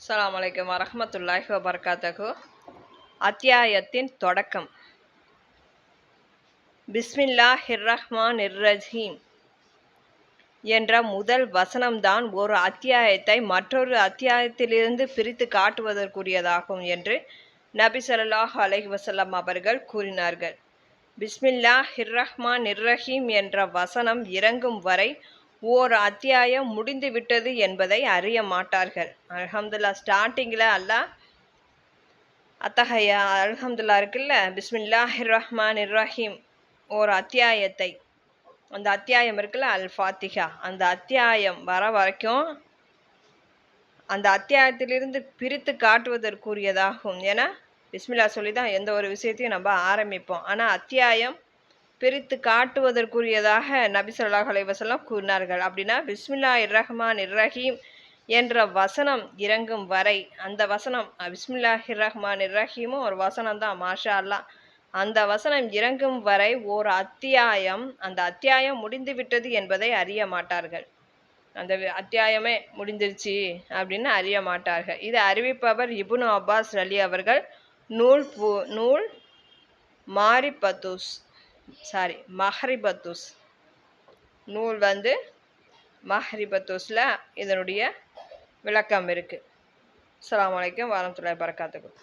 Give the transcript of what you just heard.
அஸ்லாம் வலைக்கம் வரமத்துல்லாஹி வபர்காத்தகு அத்தியாயத்தின் தொடக்கம். பிஸ்மில்லாஹிர் ரஹ்மான் ரஹீம் என்ற முதல் வசனம்தான் ஒரு அத்தியாயத்தை மற்றொரு அத்தியாயத்திலிருந்து பிரித்து காட்டுவதற்குரியதாகும் என்று நபி சொல்லாஹ் அலஹி வசல்லம் அவர்கள் கூறினார்கள். பிஸ்மில்லா ஹிர்ரஹ்மான் ரஹீம் என்ற வசனம் இறங்கும் வரை ஓர் அத்தியாயம் முடிந்து விட்டது என்பதை அறிய மாட்டார்கள். அல்ஹம்துல்லா ஸ்டார்டிங்கில் அல்லாஹ் அத்தகைய அல்ஹம்துல்லா இருக்குல்ல பிஸ்மில்லாஹி ரஹ்மான் இர்ரஹீம் ஒரு அத்தியாயத்தை. அந்த அத்தியாயம் இருக்குல்ல அல் ஃபாத்திஹா அந்த அத்தியாயம் வர வரைக்கும் அந்த அத்தியாயத்திலிருந்து பிரித்து காட்டுவதற்குரியதாகும். ஏன்னா பிஸ்மில்லா சொல்லி தான் எந்த ஒரு விஷயத்தையும் நம்ம ஆரம்பிப்போம். ஆனால் அத்தியாயம் பிரித்து காட்டுவதற்குரியதாக நபி சொல்லாஹ் அலைவசல்லாம் கூறினார்கள். அப்படின்னா பிஸ்மில்லா இர்ரஹ்மான் இர்ரஹீம் என்ற வசனம் இறங்கும் வரை அந்த வசனம் பிஸ்மில்லா இர்ரஹ்மான் இர்ரஹீமும் ஒரு வசனம் தான் மாஷா அல்லா அந்த வசனம் இறங்கும் வரை ஓர் அத்தியாயம் அந்த அத்தியாயம் முடிந்து விட்டது என்பதை அறிய மாட்டார்கள். அந்த அத்தியாயமே முடிந்துருச்சு அப்படின்னு அறிய மாட்டார்கள். இதை அறிவிப்பவர் இபுனு அப்பாஸ் அலி அவர்கள். நூல் பூ நூல் மாரிபத்துஸ் சாரி மஹரிபத்துஸ் நூல் வந்து மஹரிபத்துஸில் இதனுடைய விளக்கம் இருக்குது அஸ்லாம் வலைக்கம் வரமத்துல்லாய் பறக்காத்துக்கும்